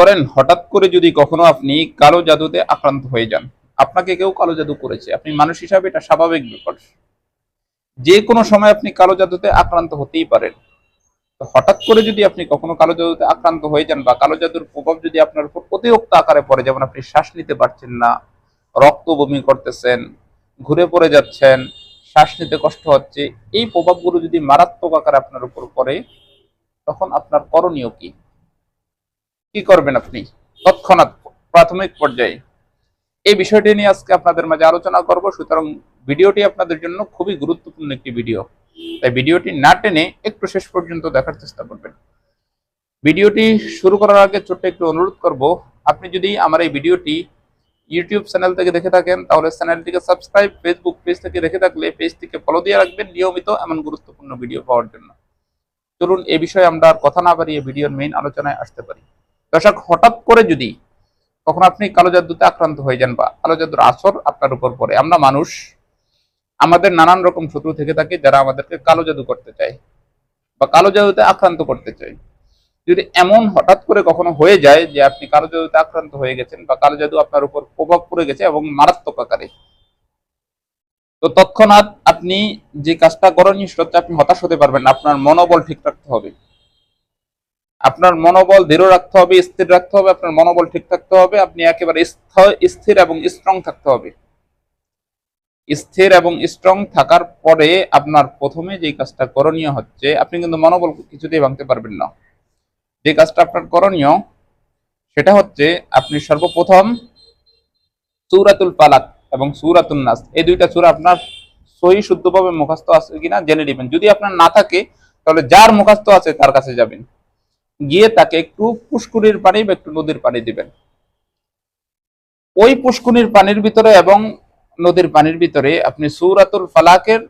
করেন, হঠাৎ করে যদি কখনো আপনি কালো জাদুতে আক্রান্ত হয়ে যান, আপনাকে কেউ কালো জাদু করেছে, আপনি মানুষ হিসাবে এটা স্বাভাবিক ব্যাপার। যে কোনো সময় আপনি কালো জাদুতে আক্রান্ত হতেই পারেন। হঠাৎ করে যদি আপনি কখনো কালো জাদুতে আক্রান্ত হয়ে যান বা কালো জাদুর প্রভাব যদি আপনার উপর অতিরিক্ত আকারে পড়ে, যেমন আপনি শ্বাস নিতে পারছেন না, রক্ত বমি করতেছেন, ঘুরে পড়ে যাচ্ছেন, শ্বাস নিতে কষ্ট হচ্ছে, এই প্রভাবগুলো যদি মারাত্মক আকারে আপনার উপর পড়ে, তখন আপনার করণীয় কি? কি করবেন আপনি? তৎক্ষণাৎ প্রাথমিক পর্যায়ে। এই বিষয়টি নিয়ে আজকে আপনাদের মাঝে আলোচনা করব। সুতরাং ভিডিওটি আপনাদের জন্য খুবই গুরুত্বপূর্ণ একটি ভিডিও। তাই ভিডিওটি না টেনে একটু শেষ পর্যন্ত দেখার চেষ্টা করবেন। ভিডিওটি শুরু করার আগে ছোট্ট একটু অনুরোধ করব, আপনি যদি আমার এই ভিডিওটি ইউটিউব চ্যানেল থেকে দেখে থাকেন, তাহলে চ্যানেলটিকে সাবস্ক্রাইব, ফেসবুক পেজ থেকে দেখে থাকলে পেজটিকে ফলো দিয়ে রাখবেন নিয়মিত এমন গুরুত্বপূর্ণ ভিডিও পাওয়ার জন্য। চলুন, এ বিষয়ে আমরা কথা না বাড়িয়ে ভিডিওর মেইন আলোচনায় আসতে পারি। দর্শক, হঠাৎ করে যদি কখন আপনি কালো জাদুতে আক্রান্ত হয়ে যান বা কালো জাদুর আসর আপনার উপর পড়ে, আমরা মানুষ আমাদের নানান রকম শত্রু থেকে থাকে যারা আমাদেরকে কালো জাদু করতে চায় বা কালো জাদুতে আক্রান্ত করতে চায়। যদি এমন হঠাৎ করে কখনো হয়ে যায় যে আপনি কালো জাদুতে আক্রান্ত হয়ে গেছেন বা কালো জাদু আপনার উপর প্রভাব পড়ে গেছে এবং মারাত্মক আকারে, তো তৎক্ষণাৎ আপনি যে কাজটা করণীয় সেটা আপনি হতাশ হতে পারবেন আপনার মনোবল ঠিক রাখতে হবে। আপনার মনোবল দৃঢ় রাখতে হবে, স্থির রাখতে হবে, আপনার মনোবল ঠিক থাকতে হবে, আপনি একেবারে স্থির এবং স্ট্রং থাকতে হবে। স্থির এবং স্ট্রং থাকার পরে আপনার প্রথমে যে কাজটা করণীয় হচ্ছে, আপনি কিন্তু মনোবল কিছুতেই ভাঙতে পারবেন না। যে কাজটা আপনার করণীয়, সেটা হচ্ছে আপনি সর্বপ্রথম সূরাতুল ফালাক এবং সুরাতুল নাস, এই দুইটা সূরা আপনার সহি শুদ্ধভাবে মুখস্থ আছে কিনা জেনে নেবেন। যদি আপনার না থাকে, তাহলে যার মুখস্থ আছে তার কাছে যাবেন। গিয়ে তাকে একটু পুষ্কুরির পানি বা একটু নদীর পানি দিবেন। ওই পুষ্কুনির পানির ভিতরে এবং নদীর পানির ভিতরে আপনি সূরাতুল ফালাকের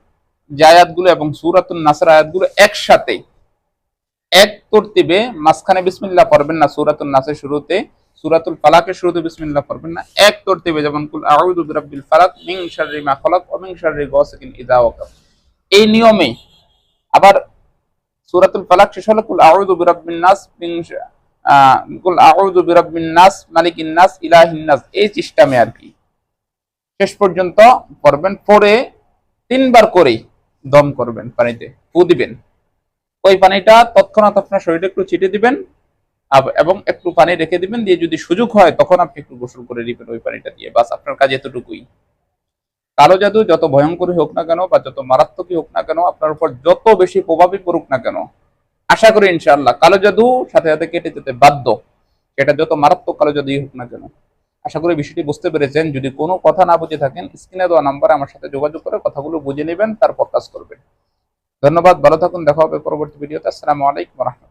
যে আয়াতগুলো এবং সূরাতুল নাসের আয়াতগুলো একসাথে এক তরতিবে মাঝখানে বিসমিল্লাহ পড়বেন না সূরাতুল নাসের শুরুতে, সুরাতুল ফালাকের শুরুতে বিসমিল্লাহ পড়বেন না, এক তরতিবে যেমন এই নিয়মে আবার সূরাতুল ফালাক শেষ হলো, কুল আউযু বিরাব্বিন নাস মিন কুল আউযু বিরাব্বিন নাস মালিকিন নাস ইলাহিন নাস, এই সিস্টেমে আর কি। শেষ পর্যন্ত পড়বেন পরে তিনবার করেই দম করবেন পানিতে, ফু দিবেন। ওই পানিটা তৎক্ষণাৎ আপনার শরীরে একটু ছিটে দিবেন এবং একটু পানি রেখে দিবেন, দিয়ে যদি সুযোগ হয়, তখন আপনি একটু গোসল করে দিবেন ওই পানিটা দিয়ে, বাস আপনার কাজ এতটুকুই। কালো জাদু যত ভয়ঙ্করই হোক না কেন বা যত মারাত্মকই হোক না কেন, আপনার উপর যত বেশি প্রভাবই পড়ুক না কেন, আশা করি ইনশাআল্লাহ কালো জাদু সাথে সাথে কেটে যেতে বাধ্য। সেটা যত মারাত্মক কালো জাদুই হোক না কেন। আশা করি বিষয়টি বুঝতে পেরেছেন। যদি কোনো কথা না বুঝে থাকেন, স্ক্রিনে দেওয়া নাম্বারে আমার সাথে যোগাযোগ করে কথাগুলো বুঝে নেবেন, তারপর কাজ করবেন। ধন্যবাদ, ভালো থাকুন, দেখা হবে পরবর্তী ভিডিওতে। আসসালামু আলাইকুম রহমতুল্লাহ।